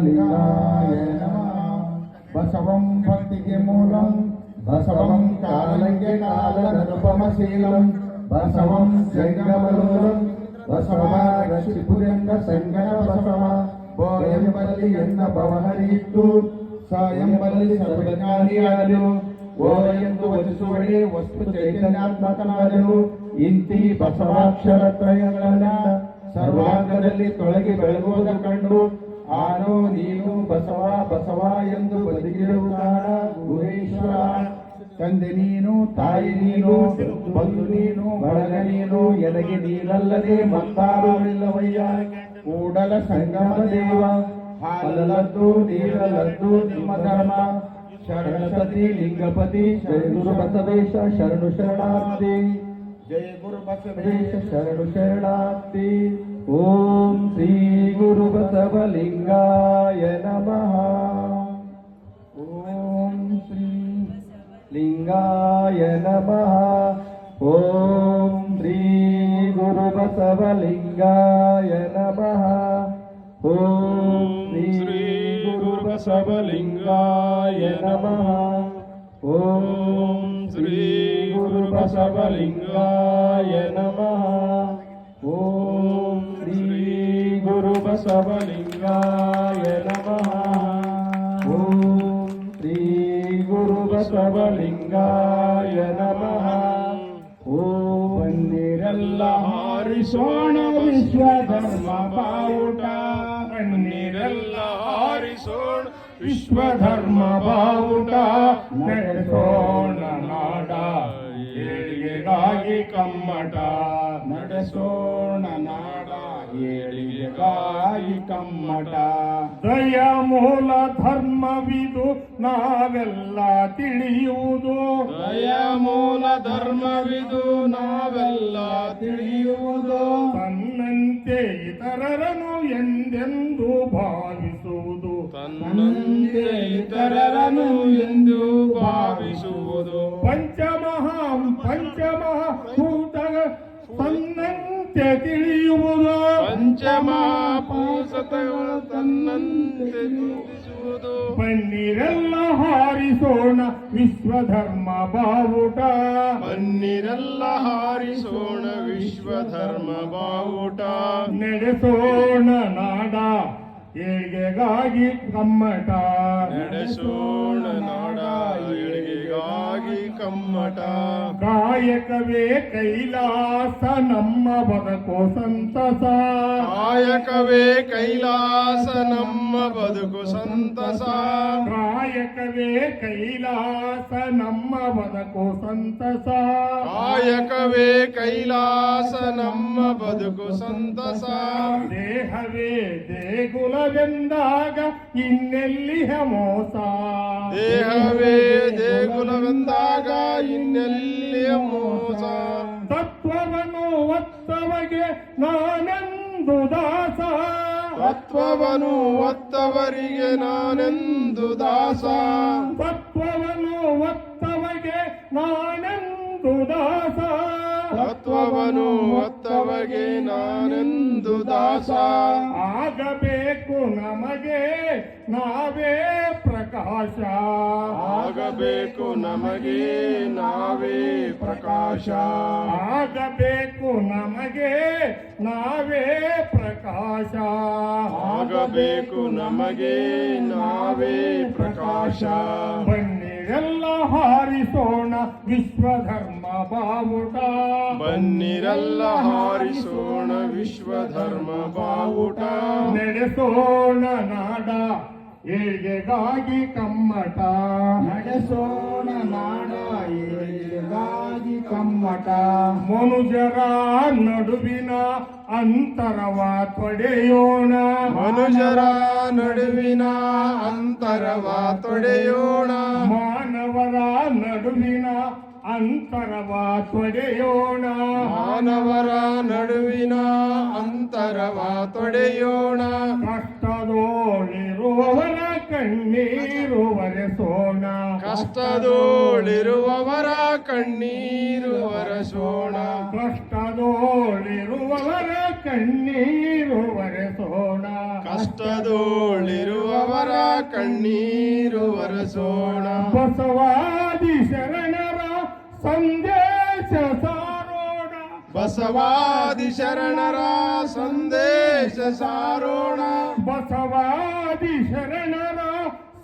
ಬಸವಲಿಂಗಾಯ ನಮಃ ಬಸವಂ ಭಕ್ತಿಗೆ ಮೂಲಂ ಬಸವಂ ಕಾಲಂಗೆ ಕಾಲದನುಪಮಶೀಲಂ ಬಸವಂ ಜಂಗಮಲೂಲಂ ಬಸವ ರಕ್ಷಿಪುರಂಗ ಸಂಗನ ಬಸವ ಬೋ ಎಂಬಲ್ಲಿ ಎನ್ನ ಭವಹರಿಯಿಟ್ಟು ಸ ಎಂಬಲ್ಲಿ ಸರ್ವಜ್ಞಾನಿಯಾದನು ಓ ಎಂದು ವಚಿಸುವಡೆ ವಸ್ತು ಚೈತನ್ಯಾತ್ಮಕನಾದನು ಇಂತಿ ಬಸವಾಕ್ಷರ ತ್ರಯಗಳನ್ನ ಸರ್ವಾಂಗದಲ್ಲಿ ತೊಳಗಿ ಬೆಳಗುವುದು ಕಂಡು ಆನೋ ನೀನು ಬಸವ ಬಸವ ಎಂದು ಬದುಕಿರುವುದಾಣ ಗುರೇಶ್ವರ ತಂದೆ ನೀನು, ತಾಯಿ ನೀನು, ಬಂಧು ನೀನು, ಬಳಗ ನೀನು ಎನಗೆ ನೀನಲ್ಲದೆ ಮತ್ತಾರುವಿಲ್ಲವಯ್ಯ ಕೂಡಲ ಸಂಗಮ ದೇವ, ಹಾಲಲದ್ದು ನೀರಲದ್ದು ನಿಮ್ಮ ಧರ್ಮ. ಶರಣಪತಿ ಲಿಂಗಪತಿ, ಶರಣು ಬಸವೇಶ ಶರಣು ಶರಣಾರ್ಥಿ. जय गुरु शरणु शरणार्थी ओम श्री गुरु बसवलिंगाय नमः ओम श्री लिंगाय नमः ओम श्री गुरु बसवलिंगाय नमः ओम श्री गुरु बसवलिंगाय नमः ஓம் ஸ்ரீ குரு பசவலிங்காய நம ஓம் ஸ்ரீ குரு பசவலிங்காய நம ஓம் ஸ்ரீ குரு பசவலிங்காய நம ஓ பன்னிரல்ல ஹாரிசோண விஸ்வ தர்மா ವಿಶ್ವಧರ್ಮ ಬಾವುಟ ನಡೆಸೋಣ ನಾಡ ಏಳಿಗೆಗಾಗಿ ಕಮ್ಮಟ ನಡೆಸೋಣ ನಾಡ ಏಳಿಗೆಗಾಗಿ ಕಮ್ಮಟ. ದಯ ಮೂಲ ಧರ್ಮವಿದು ನಾವೆಲ್ಲ ತಿಳಿಯುವುದು. ದಯ ಮೂಲ ಧರ್ಮವಿದು ನಾವೆಲ್ಲ ತಿಳಿಯುವುದು. ತನ್ನಂತೆ ಇತರರನು ಎಂದೆಂದು ಭಾವಿಸುವುದು. ತನ್ನಂತೆ ಇತರರನು ಎಂದು ಭಾವಿಸುವುದು. ಪಂಚಮಹಾ ಭೂತ ತನ್ನಂತೆ ತಿಳಿಯುವುದು. ಪಂಚಮಹಾಪೂಸತಗಳು ತನ್ನಂತೆ ಬನ್ನಿರೆಲ್ಲ ಹಾರಿಸೋಣ ವಿಶ್ವಧರ್ಮ ಬಾವುಟ. ಬನ್ನಿರಲ್ಲ ಹಾರಿಸೋಣ ವಿಶ್ವಧರ್ಮ ಬಾವುಟ. ನಡೆಸೋಣ ನಾಡ ಏಳಿಗೆಗಾಗಿ ಕಮ್ಮಟ. ನಡೆಸೋಣ ನಾಡ ಏಳಿಗೆಗಾಗಿ ಕಮ್ಮಟ. ಕಾಯಕವೇ ಕೈಲಾಸ ನಮ್ಮ ಬದುಕು ಸಂತಸ. ಕಾಯಕವೇ ಕೈಲಾಸ ನಮ್ಮ ಬದುಕು ಸಂತಸ. ಕಾಯಕವೇ ಕೈಲಾಸ ನಮ್ಮ ಬದುಕು ಸಂತಸ ಕಾಯಕವೇ ಕೈಲಾಸ ನಮ್ಮ ಬದುಕು ಸಂತಸ ದೇಹವೇ ದೇಗುಲವೆಂದಾಗ ಇನ್ನೆಲ್ಲಿಹ ಮೋಸ ದೇಹವೇ ದೇಗುಲವೆಂದಾಗ ಇನ್ನೆಲ್ಲಿಯ ಮೋಸ ತತ್ವವನ್ನು ಒತ್ತವಗೆ ನಾನೆಂದು ದಾಸ ತತ್ವವನ್ನು ಒತ್ತವರಿಗೆ ನಾನೆಂದು ದಾಸ. ತತ್ವವನು ಒತ್ತವಗೆ ನಾನೆಂದು ದಾಸ. ತತ್ವವನು ಒತ್ತವಗೆ ನಾನೆಂದು ದಾಸ. ಆಗಬೇಕು ನಮಗೆ ನಾವೇ ಪ್ರಕಾಶ. ಆಗಬೇಕು ನಮಗೆ ನಾವೇ ಪ್ರಕಾಶ. ಆಗಬೇಕು ನಮಗೆ ನಾವೇ ಪ್ರಕಾಶ. ಆಗಬೇಕು ನಮಗೆ ನಾವೇ ಪ್ರಕಾಶ. ಬನ್ನಿರೆಲ್ಲ ಹಾರಿಸೋಣ ವಿಶ್ವಧರ್ಮ ಬಾವುಟ. ಬನ್ನಿರೆಲ್ಲ ಹಾರಿಸೋಣ ವಿಶ್ವಧರ್ಮ ಬಾವುಟ. ನಡೆಸೋಣ ನಾಡ ಏಳಿಗೆಗಾಗಿ ಕಮ್ಮಟ. ನಡೆಸೋಣ ನಾಡ ಕಮ್ಮಟ. ಮನುಜರ ನಡುವಿನ ಅಂತರವ ತೊಡೆಯೋಣ. ಮನುಜರ ನಡುವಿನ ಅಂತರವ ತೊಡೆಯೋಣ. ಮಾನವರ ನಡುವಿನ ಅಂತರವ ತೊಡೆಯೋಣ. ಮಾನವರ ನಡುವಿನ ಅಂತರವ ತೊಡೆಯೋಣ. ಕಣ್ಣೀರು ಒರೆಸೋಣ ಕಷ್ಟದೋಳಿರುವವರ ಕಣ್ಣೀರು ಒರೆಸೋಣ ಕಷ್ಟದೋಳಿರುವವರ ಕಣ್ಣೀರು ಒರೆಸೋಣ ಕಷ್ಟದೋಳಿರುವವರ ಕಣ್ಣೀರು ಒರೆಸೋಣ ಬಸವಾದಿ ಶರಣರ ಸಂದೇಶ ಸಾರೋಣ. ಬಸವಾದಿ ಶರಣರ ಸಂದೇಶ ಸಾರೋಣ. ಬಸವಾದಿ ಶರಣರ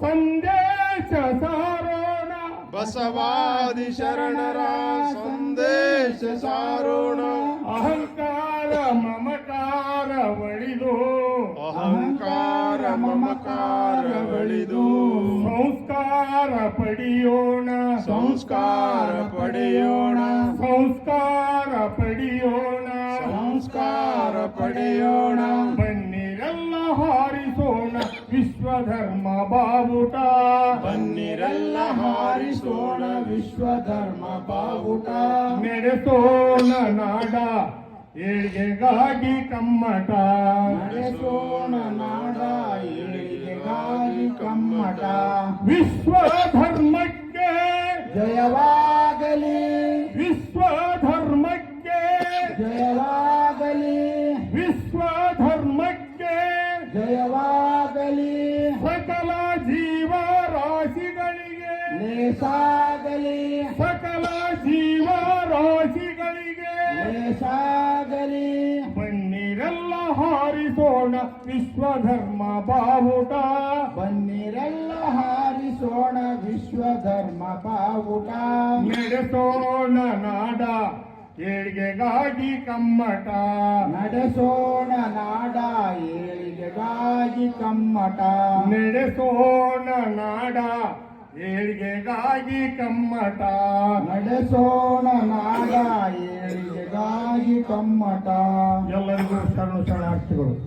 ಸಂದೇಶ ಸಾರೋಣ. ಬಸವಾದಿ ಶರಣರ ಸಂದೇಶ ಸಾರೋಣ. ಅಹಂಕಾರ ಮಮಕಾರ ಒಳಿದು ಅಹಂಕಾರ ಮಮಕಾರ ಬಳಿದು ಸಂಸ್ಕಾರ ಪಡೆಯೋಣ. ಸಂಸ್ಕಾರ ಪಡೆಯೋಣ. ಸಂಸ್ಕಾರ ಪಡೆಯೋಣ. ಸಂಸ್ಕಾರ ಪಡೆಯೋಣ. ಬಾವುಟ. ಬನ್ನಿರೆಲ್ಲ ಹಾರಿಸೋಣ ವಿಶ್ವಧರ್ಮ ಬಾವುಟ. ನಡೆಸೋಣ ನಾಡ ಏಳಿಗೆಗಾಗಿ ಕಮ್ಮಟ. ನಡೆಸೋಣ ನಾಡ ಏಳಿಗೆಗಾಗಿ ಕಮ್ಮಟ. ವಿಶ್ವ ಧರ್ಮಕ್ಕೆ ಜಯವಾಗಲಿ ಲೇಸಾಗಲಿ ಸಕಲ ಜೀವ ರಾಶಿಗಳಿಗೆ ಸಾಗಲಿ ಬನ್ನಿರೆಲ್ಲ ಹಾರಿಸೋಣ ವಿಶ್ವಧರ್ಮ ಬಾವುಟ. ಬನ್ನಿರಲ್ಲ ಹಾರಿಸೋಣ ವಿಶ್ವಧರ್ಮ ಬಾವುಟ. ನಡೆಸೋಣ ನಾಡ ಏಳಿಗೆಗಾಗಿ ಕಮ್ಮಟ. ನಡೆಸೋಣ ನಾಡ ಏಳಿಗೆಗಾಗಿ ಕಮ್ಮಟ. ನಡೆಸೋಣ ನಾಡ ಏಳಿಗೆಗಾಗಿ ಕಮ್ಮಟ. ನಡೆಸೋಣ ನಾಗ ಏಳಿಗೆಗಾಗಿ ಕಮ್ಮಟ. ಎಲ್ಲರಿಗೂ ಶರಣು ಶರಣಾರ್ಥಿಗಳು.